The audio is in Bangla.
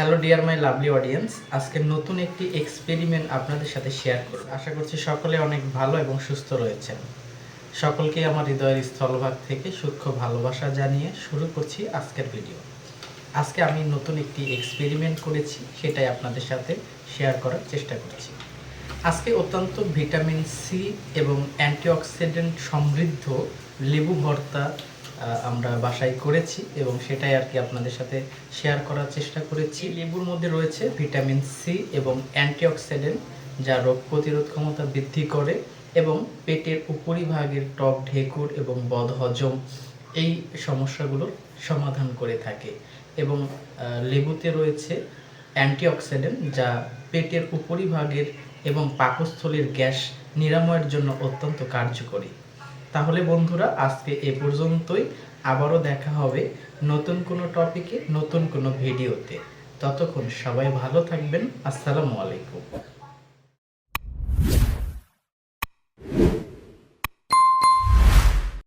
Hello dear my lovely audience, আজকে নতুন একটি এক্সপেরিমেন্ট আপনাদের সাথে শেয়ার করব। আশা করছি সকলে অনেক ভালো এবং সুস্থ রয়েছেন। সকলকে আমার হৃদয়ের স্থলভাগ থেকে সূক্ষ্ম ভালোবাসা জানিয়ে শুরু করছি আজকের ভিডিও। আজকে আমি নতুন একটি এক্সপেরিমেন্ট করেছি, সেটাই আপনাদের সাথে শেয়ার করার চেষ্টা করছি। আজকে অত্যন্ত ভিটামিন সি এবং অ্যান্টিঅক্সিডেন্ট সমৃদ্ধ লেবু ভর্তা আমরা বাসায় করেছি এবং সেটাই আর কি আপনাদের সাথে শেয়ার করার চেষ্টা করেছি। লেবুর মধ্যে রয়েছে ভিটামিন সি এবং অ্যান্টিঅক্সিডেন্ট যা রোগ প্রতিরোধ ক্ষমতা বৃদ্ধি করে এবং পেটের উপরিভাগের টক ঢেকুর এবং বদহজম এই সমস্যাগুলোর সমাধান করে থাকে এবং লেবুতে রয়েছে অ্যান্টিঅক্সিডেন্ট যা পেটের উপরিভাগের এবং পাকস্থলীর গ্যাস নিরাময়ের জন্য অত্যন্ত কার্যকরী। তাহলে বন্ধুরা, আজকে এ পর্যন্তই। আবারও দেখা হবে নতুন কোনো টপিকে, নতুন কোনো ভিডিওতে। ততক্ষণ সবাই ভালো থাকবেন। আসসালামু আলাইকুম।